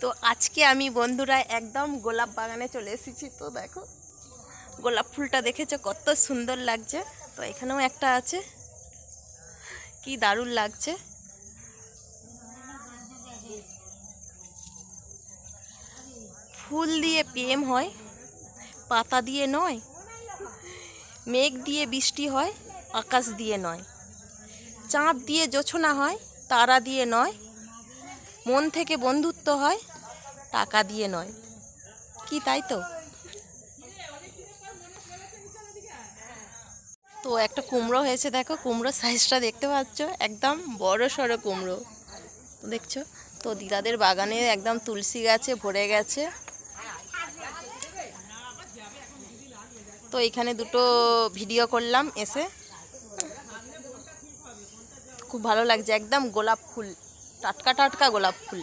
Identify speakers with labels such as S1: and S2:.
S1: তো আজকে আমি বন্ধুরা একদম গোলাপ বাগানে চলে এসেছি। তো দেখো, গোলাপ ফুলটা দেখেছ? কত সুন্দর লাগছে। তো এখানেও একটা আছে। কি দারুণ লাগছে। ফুল দিয়ে প্রেম হয়, পাতা দিয়ে নয়, মেঘ দিয়ে বৃষ্টি হয়, আকাশ দিয়ে নয়, চাঁদ দিয়ে জোছনা হয়, তারা দিয়ে নয় মন থেকে বন্ধুত্ব হয়, টাকা দিয়ে নয়। কি তাই তো? তো একটা কুমড়ো হয়েছে দেখো কুমড়ো সাইজটা দেখতে পাচ্ছ? একদম বড় সড়ো কুমড়ো। দেখছ? তো দিদাদের বাগানে একদম তুলসী গাছে ভরে গেছে। তো এখানে দুটো ভিডিও করলাম এসে। খুব ভালো লাগছে, একদম গোলাপ ফুল। টাটকা টাটকা গোলাপ ফুল।